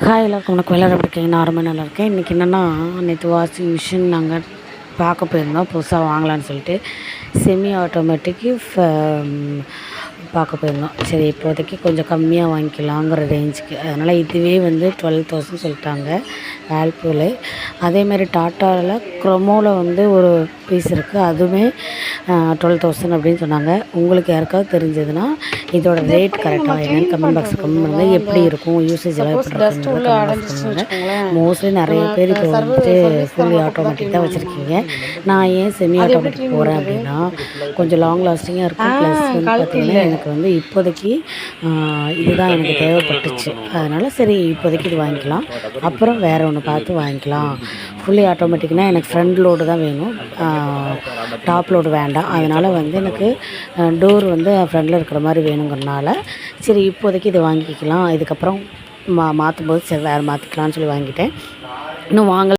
Hi எல்லாருக்கும் உனக்கு எல்லோரும் எப்படி இருக்கீங்க? நான் ரொம்ப நல்லா இருக்கேன். இன்றைக்கி என்னென்னா நேற்று வாஷிங் மிஷின் நாங்கள் பார்க்க போயிருந்தோம். புதுசாக வாங்கலான்னு சொல்லிட்டு. செமி ஆட்டோமேட்டிக்கு பார்க்க போயிருந்தோம். சரி இப்போதைக்கு கொஞ்சம் கம்மியாக வாங்கிக்கலாங்கிற ரேஞ்சுக்கு அதனால் இதுவே வந்து டுவெல் தௌசண்ட் சொல்லிட்டாங்க வேல்பூலு அதேமாதிரி டாட்டாவில் க்ரோமோவில் வந்து ஒரு பீஸ் இருக்குது அதுவுமே டுவெல் தௌசண்ட் அப்படின்னு சொன்னாங்க. உங்களுக்கு யாருக்காவது தெரிஞ்சதுன்னா இதோட ரேட் கரெக்டாக என்னன்னு கமெண்ட் பாக்ஸில் கமெண்ட் பண்ணுங்கள் எப்படி இருக்கும் யூசேஜ் எல்லாம் எப்படி மோஸ்ட்லி நிறைய பேர் இப்போ வந்துட்டு ஃபுல்லி ஆட்டோமேட்டிக் தான் வச்சுருக்கீங்க. நான் ஏன் செமி ஆட்டோமேட்டிக் போகிறேன் அப்படின்னா கொஞ்சம் லாங் லாஸ்டிங்காக இருக்கும் ப்ளஸ் வந்து பார்த்திங்கன்னா எனக்கு வந்து இப்போதைக்கு இதுதான் எனக்கு தேவைப்பட்டுச்சு. அதனால் சரி இப்போதைக்கு இது வாங்கிக்கலாம். அப்புறம் வேறு ஒன்று பார்த்து வாங்கிக்கலாம். ஃபுல்லி ஆட்டோமேட்டிக்னால் எனக்கு ஃப்ரண்ட் லோடு தான் வேணும். டாப் லோடு வேண்டாம். அதனால் வந்து எனக்கு டோர் வந்து ஃப்ரண்டில் இருக்கிற மாதிரி வேணுங்கிறனால சரி இப்போதைக்கு இது வாங்கிக்கலாம். இதுக்கப்புறம் மா மாற்றும் போது சரி வேறு மாற்றிக்கலாம்னு சொல்லி வாங்கிட்டேன். இன்னும் வாங்க